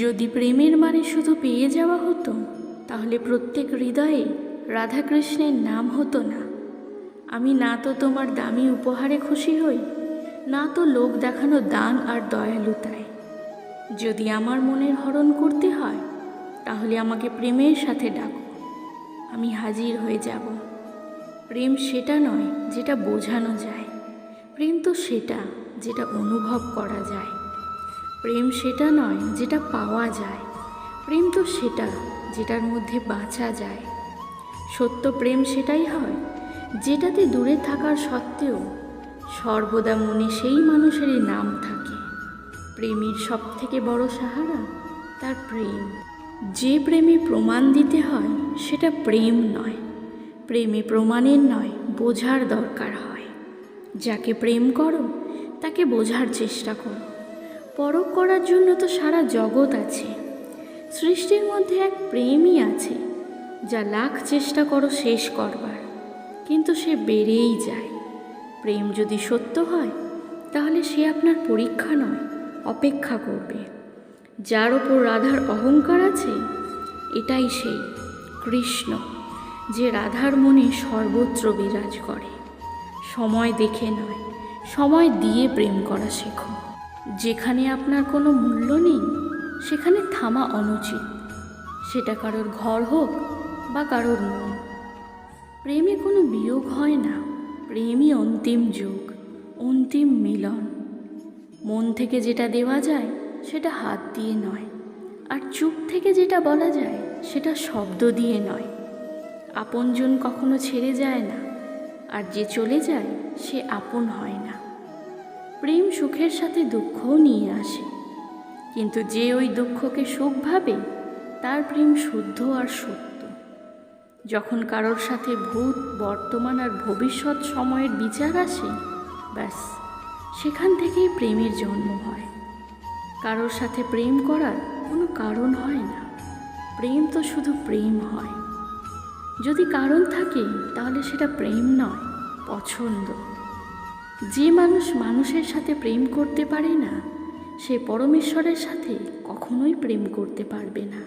যদি প্রেমের মানে শুধু পেয়ে যাওয়া হতো, তাহলে প্রত্যেক হৃদয়ে রাধাকৃষ্ণের নাম হতো না। আমি না তো তোমার দামি উপহারে খুশি হই, না তো লোক দেখানো দান আর দয়ালুতায় যদি আমার মনের হরণ করতে হয়, তাহলে আমাকে প্রেমের সাথে ডাকো। আমি হাজির হয়ে যাব। প্রেম সেটা নয় যেটা বোঝানো যায়, প্রেম তো সেটা যেটা অনুভব করা যায়। প্রেম সেটা নয় যেটা পাওয়া যায়। প্রেম তো সেটা, যেটার মধ্যে বাঁচা যায়। সত্য প্রেম সেটাই হয়, যেটাতে দূরে থাকার সত্ত্বেও সর্বদা মনে সেই মানুষেরই নাম থাকে। প্রেমের সব থেকে বড় সাহারা তার প্রেম। যে প্রেমে প্রমাণ দিতে হয়, সেটা প্রেম নয়। প্রেমে প্রমাণের নয়, বোঝার দরকার হয়। যাকে প্রেম করো, তাকে বোঝার চেষ্টা করো। পরখ করার জন্য তো সারা জগৎ আছে। সৃষ্টির মধ্যে এক প্রেমই আছে, যা লাখ চেষ্টা করো শেষ করবার। কিন্তু সে বেড়েই যায়। প্রেম যদি সত্য হয়, তাহলে সে আপনার পরীক্ষা নয়, অপেক্ষা করবে। যার ওপর রাধার অহংকার আছে, এটাই সেই, কৃষ্ণ, যে রাধার মনে সর্বত্র বিরাজ করে। সময় দেখে নয়, সময় দিয়ে প্রেম করা শেখো। যেখানে আপনার কোনো মূল্য নেই, সেখানে থামা অনুচিত। সেটা কারোর ঘর হোক বা কারোর মন। প্রেমে কোনো বিয়োগ হয় না, প্রেমই অন্তিম যুগ, অন্তিম মিলন। মন থেকে যেটা দেওয়া যায়, সেটা হাত দিয়ে নয়, আর চুপ থেকে যেটা বলা যায়, সেটা শব্দ দিয়ে নয়। আপনজন কখনো ছেড়ে যায় না, আর যে চলে যায়, সে আপন হয় না। প্রেম সুখের সাথে দুঃখও নিয়ে আসে। কিন্তু যে ওই দুঃখকে সুখ ভাবে, তার প্রেম শুদ্ধ আর সত্য। যখন কারোর সাথে ভূত, বর্তমান আর ভবিষ্যৎ সময়ের বিচার আসে, ব্যাস, সেখান থেকেই প্রেমের জন্ম হয়। কারোর সাথে প্রেম করার কোনো কারণ হয় না। প্রেম তো শুধু প্রেম হয়। যদি কারণ থাকে, তাহলে সেটা প্রেম নয়, পছন্দ। যে মানুষ মানুষের সাথে প্রেম করতে পারে না, সে পরমেশ্বরের সাথে কখনোই প্রেম করতে পারবে না।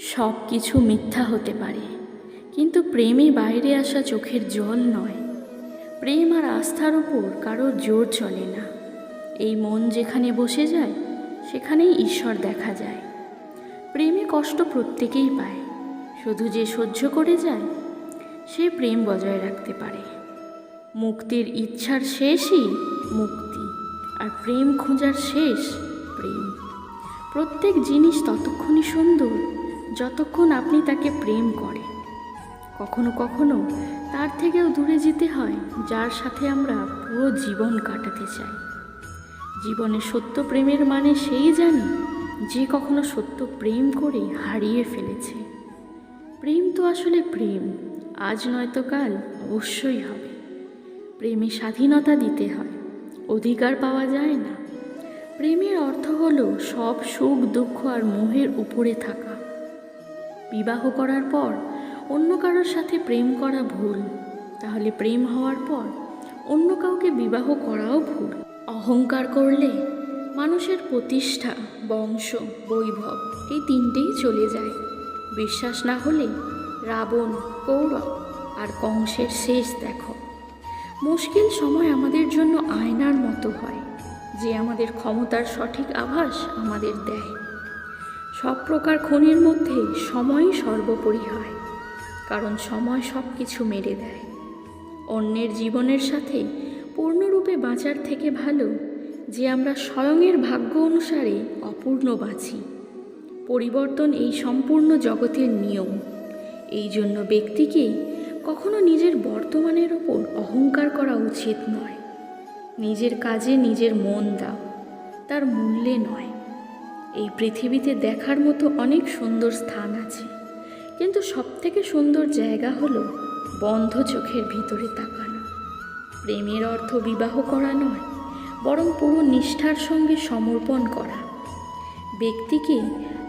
সব কিছু মিথ্যা হতে পারে, কিন্তু প্রেমে বাইরে আসা চোখের জল নয়। প্রেম আর আস্থার উপর কারোর জোর চলে না। এই মন যেখানে বসে যায়, সেখানেই ঈশ্বর দেখা যায়। প্রেমে কষ্ট প্রত্যেকেই পায়, শুধু যে সহ্য করে যায়, সে প্রেম বজায় রাখতে পারে। মুক্তির ইচ্ছার শেষই মুক্তি আর প্রেম খোঁজার শেষ প্রেম। প্রত্যেক জিনিস ততক্ষণই সুন্দর, যতক্ষণ আপনি তাকে প্রেম করেন। কখনো কখনো তার থেকেও দূরে যেতে হয়, যার সাথে আমরা পুরো জীবন কাটাতে চাই। জীবনে সত্য প্রেমের মানে সেই জানে, যে কখনো সত্য প্রেম করে হারিয়ে ফেলেছে। প্রেম তো আসলে প্রেম, আজ নয়তো কাল অবশ্যই হবে। প্রেমে স্বাধীনতা দিতে হয়। অধিকার পাওয়া যায় না। প্রেমের অর্থ হলো সব সুখ, দুঃখ আর মোহের উপরে থাকা। বিবাহ করার পর অন্য কারোর সাথে প্রেম করা ভুল। তাহলে প্রেম হওয়ার পর অন্য কাউকে বিবাহ করাও ভুল। অহংকার করলে মানুষের প্রতিষ্ঠা, বংশ, বৈভব এই তিনটেই চলে যায়। বিশ্বাস না হলে রাবণ, কৌরব আর কংসের শেষ দেখো। মুশকিল সময় আমাদের জন্য আয়নার মতো হয়, যে আমাদের ক্ষমতার সঠিক আভাস আমাদের দেয়। সব প্রকার খনির মধ্যে সময়ই সর্বোপরি হয়, কারণ সময় সব কিছু মেরে দেয়। অন্যের জীবনের সাথে পূর্ণরূপে বাঁচার থেকে ভালো, যে আমরা স্বয়ংয়ের ভাগ্য অনুসারে অপূর্ণ বাঁচি। পরিবর্তন এই সম্পূর্ণ জগতের নিয়ম। এই জন্য ব্যক্তিকে কখনো নিজের বর্তমানের ওপর অহংকার করা উচিত নয়। নিজের কাজে নিজের মন দাও, তার মূল্যে নয়। এই পৃথিবীতে দেখার মতো অনেক সুন্দর স্থান আছে, কিন্তু সবথেকে সুন্দর জায়গা হলো বন্ধ চোখের ভিতরে তাকানো। প্রেমের অর্থ বিবাহ করা নয়, বরং পুরো নিষ্ঠার সঙ্গে সমর্পণ করা। ব্যক্তিকে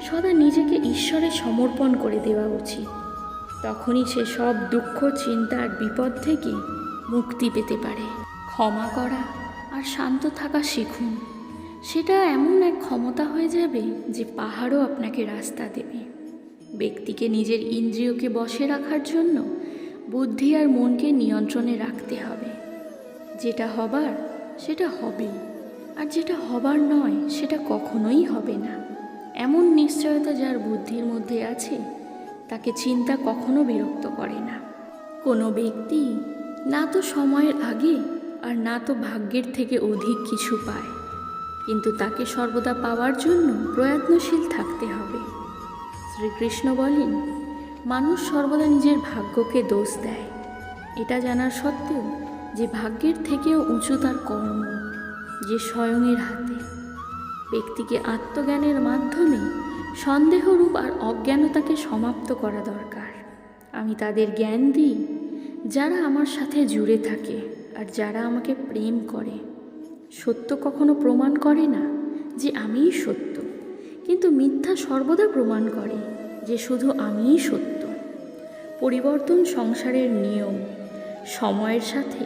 সদা নিজেকে ঈশ্বরে সমর্পণ করে দেওয়া উচিত। তখনই সে সব দুঃখ চিন্তার বিপদ থেকে মুক্তি পেতে পারে। ক্ষমা করা আর শান্ত থাকা শিখুন। সেটা এমন এক ক্ষমতা হয়ে যাবে যে পাহাড়ও আপনাকে রাস্তা দেবে। ব্যক্তিকে নিজের ইন্দ্রিয়কে বসে রাখার জন্য বুদ্ধি আর মনকে নিয়ন্ত্রণে রাখতে হবে। যেটা হবার, সেটা হবেই আর যেটা হবার নয়, সেটা কখনোই হবে না। এমন নিশ্চয়তা যার বুদ্ধির মধ্যে আছে তাকে চিন্তা কখনো বিরক্ত করে না। কোনো ব্যক্তি না তো সময়ের আগে আর না তো ভাগ্যের থেকে অধিক কিছু পায়। কিন্তু তাকে সর্বদা পাওয়ার জন্য প্রয়ত্নশীল থাকতে হবে। শ্রীকৃষ্ণ বলেন, মানুষ সর্বদা নিজের ভাগ্যকে দোষ দেয়। এটা জানার সত্ত্বেও যে ভাগ্যের থেকেও উঁচু তার কর্ম, যে স্বয়ংয়ের হাতে। ব্যক্তিকে আত্মজ্ঞানের মাধ্যমে সন্দেহরূপ আর অজ্ঞানতাকে সমাপ্ত করা দরকার। আমি তাদের জ্ঞান দিই, যারা আমার সাথে জুড়ে থাকে আর যারা আমাকে প্রেম করে। সত্য কখনো প্রমাণ করে না যে আমিই সত্য, কিন্তু মিথ্যা সর্বদা প্রমাণ করে যে শুধু আমিই সত্য। পরিবর্তন সংসারের নিয়ম, সময়ের সাথে,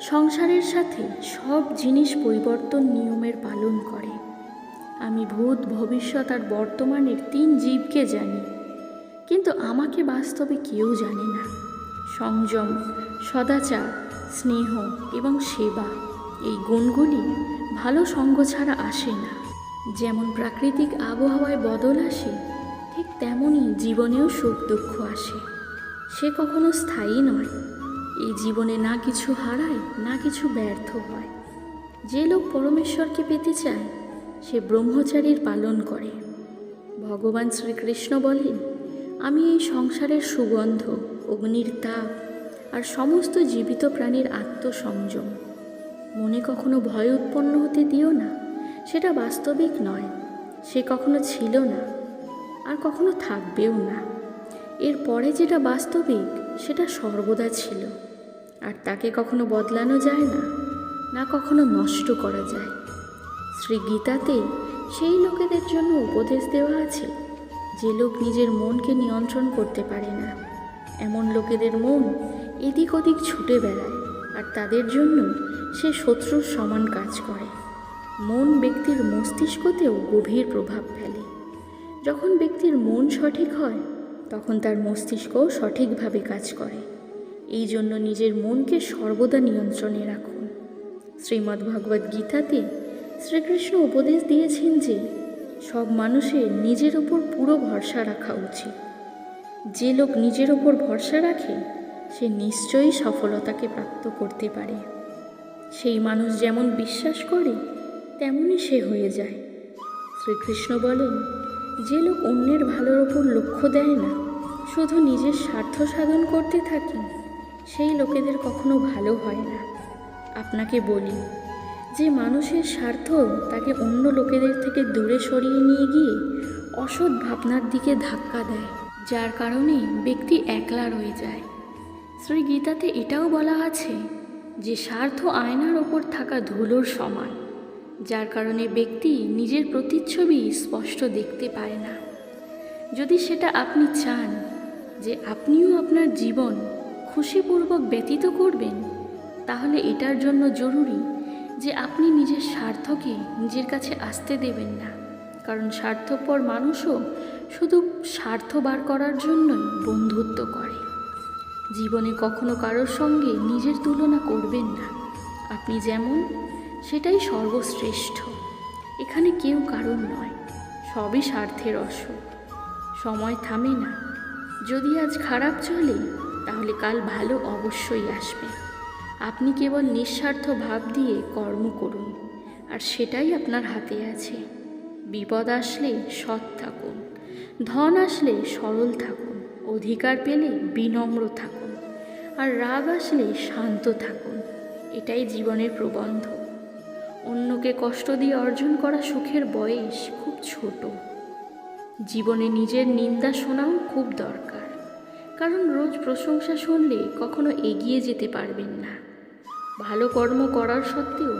সংসারের সাথে সব জিনিস পরিবর্তন নিয়মের পালন করে। আমি ভূত ভবিষ্যৎ আর বর্তমানের তিন জীবকে জানি, কিন্তু আমাকে বাস্তবে কেউ জানে না। সংযম, সদাচার, স্নেহ এবং সেবা, এই গুণগুলি ভালো সঙ্গ ছাড়া আসে না। যেমন প্রাকৃতিক আবহাওয়ায় বদল আসে, ঠিক তেমনই জীবনেও সুখ দুঃখ আসে। সে কখনো স্থায়ী নয়। এই জীবনে না কিছু হারায়, না কিছু ব্যর্থ হয়। যে লোক পরমেশ্বরকে পেতে চায় সে ব্রহ্মচারীর পালন করে। ভগবান শ্রীকৃষ্ণ বলেন, আমি এই সংসারের সুগন্ধ, অগ্নির তাপ আর সমস্ত জীবিত প্রাণীর আত্মসংযম। মনে কখনো ভয় উৎপন্ন হতে দিও না, সেটা বাস্তবিক নয়। সে কখনো ছিল না, আর কখনো থাকবেও না। এর পরে যেটা বাস্তবিক, সেটা সর্বদা ছিল। আর তাকে কখনো বদলানো যায় না না কখনো নষ্ট করা যায়। শ্রী গীতাতে সেই লোকেদের জন্য উপদেশ দেওয়া আছে, যে লোক নিজের মনকে নিয়ন্ত্রণ করতে পারে না। এমন লোকেদের মন এদিক ওদিক ছুটে বেড়ায়, আর তাদের জন্য সে শত্রুর সমান কাজ করে। মন ব্যক্তির মস্তিষ্কতেও গভীর প্রভাব ফেলে। যখন ব্যক্তির মন সঠিক হয়, তখন তার মস্তিষ্কও সঠিকভাবে কাজ করে। এই জন্য নিজের মনকে সর্বদা নিয়ন্ত্রণে রাখুন। শ্রীমদ্ ভগবদ্ গীতাতে শ্রীকৃষ্ণ উপদেশ দিয়েছেন যে, সব মানুষের নিজের ওপর পুরো ভরসা রাখা উচিত। যে লোক নিজের ওপর ভরসা রাখে, সে নিশ্চয়ই সফলতাকে প্রাপ্ত করতে পারে। সেই মানুষ যেমন বিশ্বাস করে, তেমনই সে হয়ে যায়। শ্রীকৃষ্ণ বলেন, যে লোক অন্যের ভালোর ওপর লক্ষ্য দেয় না, শুধু নিজের স্বার্থ সাধন করতে থাকে, সেই লোকেদের কখনো ভালো হয় না। আপনাকে বলি যে মানুষের স্বার্থ তাকে অন্য লোকেদের থেকে দূরে সরিয়ে নিয়ে গিয়ে অসৎ ভাবনার দিকে ধাক্কা দেয়, যার কারণে ব্যক্তি একলা রয়ে যায়। শ্রী গীতাতে এটাও বলা আছে যে স্বার্থ আয়নার ওপর থাকা ধুলোর সমান, যার কারণে ব্যক্তি নিজের প্রতিচ্ছবি স্পষ্ট দেখতে পায় না। যদি সেটা আপনি চান যে আপনিও আপনার জীবন খুশিপূর্বক ব্যতীত করবেন, তাহলে এটার জন্য জরুরি যে আপনি নিজের স্বার্থকে নিজের কাছে আসতে দেবেন না। কারণ স্বার্থপর মানুষও শুধু স্বার্থ বার করার জন্যই বন্ধুত্ব করে। জীবনে কখনো কারোর সঙ্গে নিজের তুলনা করবেন না। আপনি যেমন, সেটাই সর্বশ্রেষ্ঠ। এখানে কেউ কারণ নয়, সবই স্বার্থের অসুখ। সময় থামে না। যদি আজ খারাপ চলে, তাহলে কাল ভালো অবশ্যই আসবে। আপনি কেবল নিঃস্বার্থ ভাব দিয়ে কর্ম করুন, আর সেটাই আপনার হাতে আছে। বিপদ আসলে সৎ থাকুন, ধন আসলে সরল থাকুন, অধিকার পেলে বিনম্র থাকুন, আর রাগ আসলে শান্ত থাকুন, এটাই জীবনের প্রবন্ধ। অন্যকে কষ্ট দিয়ে অর্জন করা সুখের বয়স খুব ছোট। জীবনে নিজের নিন্দা শোনাও খুব দরকার, কারণ রোজ প্রশংসা শুনলে কখনো এগিয়ে যেতে পারবেন না। ভালো কর্ম করার সত্ত্বেও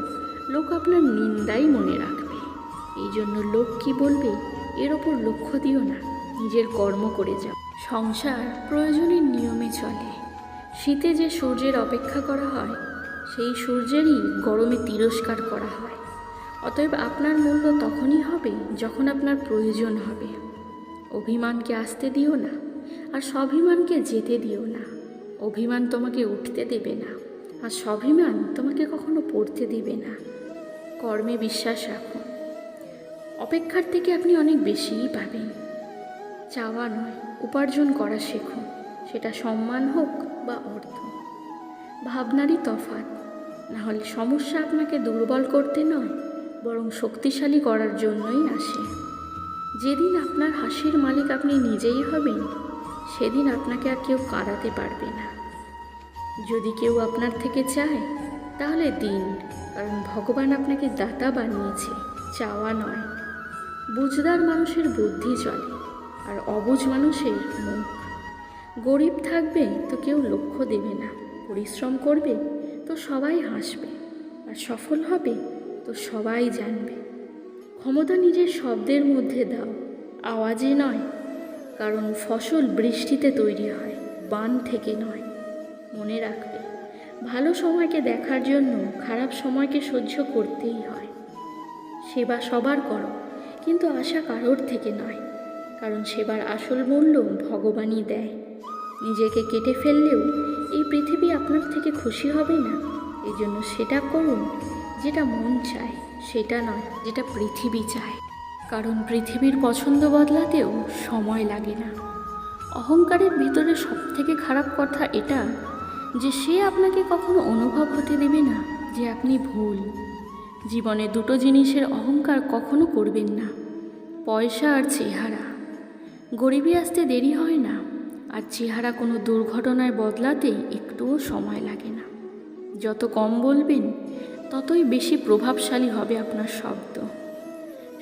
লোক আপনার নিন্দাই মনে রাখবে। এই জন্য লোক কি বলবে? এর ওপর লক্ষ্য দিও না, নিজের কর্ম করে যাও। সংসার প্রয়োজনের নিয়মে চলে। শীতে যে সূর্যের অপেক্ষা করা হয়, সেই সূর্যেরই গরমে তিরস্কার করা হয়। অতএব আপনার মূল্য তখনই হবে যখন আপনার প্রয়োজন হবে। অভিমানকে আসতে দিও না, আর স্বাভিমানকে যেতে দিও না। অভিমান তোমাকে উঠতে দেবে না। আর স্বাভিমান তোমাকে কখনো পড়তে দিবে না। কর্মে বিশ্বাস রাখুন অপেক্ষার থেকে আপনি অনেক বেশিই পাবেন। চাওয়া নয়, উপার্জন করা শেখুন সেটা সম্মান হোক বা অর্থ। ভাবনারই তফাৎ। না হলে সমস্যা আপনাকে দুর্বল করতে নয়, বরং শক্তিশালী করার জন্যই আসে। যেদিন আপনার হাসির মালিক আপনি নিজেই হবেন, সেদিন আপনাকে আর কেউ কাঁদাতে পারবে না। যদি কেউ আপনার থেকে চায়, তাহলে দিন। কারণ ভগবান আপনাকে দাতা বানিয়েছে, চাওয়া নয়। বুঝদার মানুষের বুদ্ধি চলে, আর অবুঝ মানুষের মুখ। গরিব থাকবে তো কেউ লক্ষ্য দেবে না। পরিশ্রম করবে তো সবাই হাসবে, আর সফল হবে তো সবাই জানবে। ক্ষমতা নিজের শব্দের মধ্যে দাও, আওয়াজে নয়। কারণ ফসল বৃষ্টিতে তৈরি হয়, বান থেকে নয়। মনে রাখবে। ভালো সময়কে দেখার জন্য খারাপ সময়কে সহ্য করতেই হয়। সেবা সবার করো, কিন্তু আশা কারোর থেকে নয়। কারণ সেবার আসল মূল্য ভগবানই দেয়। নিজেকে কেটে ফেললেও এই পৃথিবী আপনার থেকে খুশি হবে না। এই জন্য সেটা করুন যেটা মন চায়, সেটা নয় যেটা পৃথিবী চায়। কারণ পৃথিবীর পছন্দ বদলাতেও সময় লাগে না। অহংকারের ভিতরে সব থেকে খারাপ কথা এটা যে সে আপনাকে কখনো অনুভব হতে দেবে না, যে আপনি ভুল। জীবনে দুটো জিনিসের অহংকার কখনো করবেন না, পয়সা আর চেহারা। গরিবী আসতে দেরি হয় না, আর চেহারা কোনো দুর্ঘটনায় বদলাতে একটুও সময় লাগে না। যত কম বলবেন, ততই বেশি প্রভাবশালী হবে আপনার শব্দ।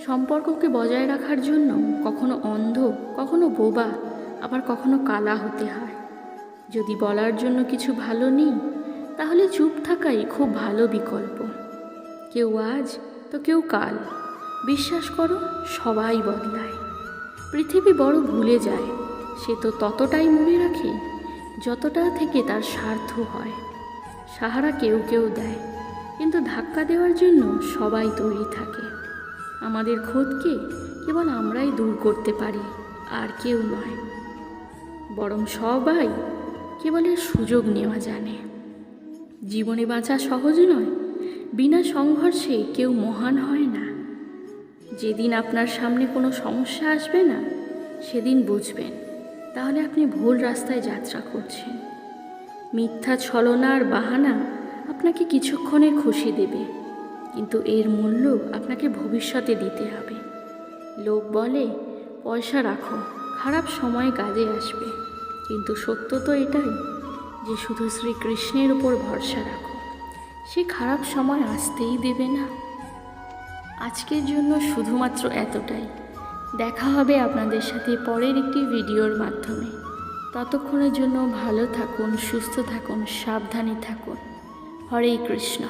সম্পর্ককে বজায় রাখার জন্য কখনো অন্ধ, কখনো বোবা, আবার কখনো কালা হতে হয়। যদি বলার জন্য কিছু ভালো নেই, তাহলে চুপ থাকাই খুব ভালো বিকল্প। কেউ আজ, তো কেউ কাল। বিশ্বাস করো, সবাই বদলায়। পৃথিবী বড় ভুলে যায়, সে তো ততটাই মনে রাখে, যতটা থেকে তার স্বার্থ হয়। সাহারা কেউ কেউ দেয়, কিন্তু ধাক্কা দেওয়ার জন্য সবাই তৈরি থাকে। আমাদের খোদকে কেবল আমরাই দূর করতে পারি, আর কেউ নয়। বরং সবাই কেবল এর সুযোগ নেওয়া জানে। জীবনে বাঁচা সহজ নয়, বিনা সংঘর্ষে কেউ মহান হয় না। যেদিন আপনার সামনে কোনো সমস্যা আসবে না, সেদিন বুঝবেন, তাহলে আপনি ভুল রাস্তায় যাত্রা করছেন। মিথ্যা ছলনা আর বাহানা আপনাকে কিছুক্ষণে খুশি দেবে, কিন্তু এর মূল্য আপনাকে ভবিষ্যতে দিতে হবে। লোক বলে, পয়সা রাখো, খারাপ সময় কাজে আসবে। কিন্তু সত্য তো এটাই যে শুধু শ্রীকৃষ্ণের উপর ভরসা রাখো। সে খারাপ সময় আসতেই দেবে না। আজকের জন্য শুধুমাত্র এতটাই। দেখা হবে আপনাদের সাথে পরের একটি ভিডিওর মাধ্যমে। ততক্ষণের জন্য ভালো থাকুন, সুস্থ থাকুন, সাবধানে থাকুন। হরে কৃষ্ণ।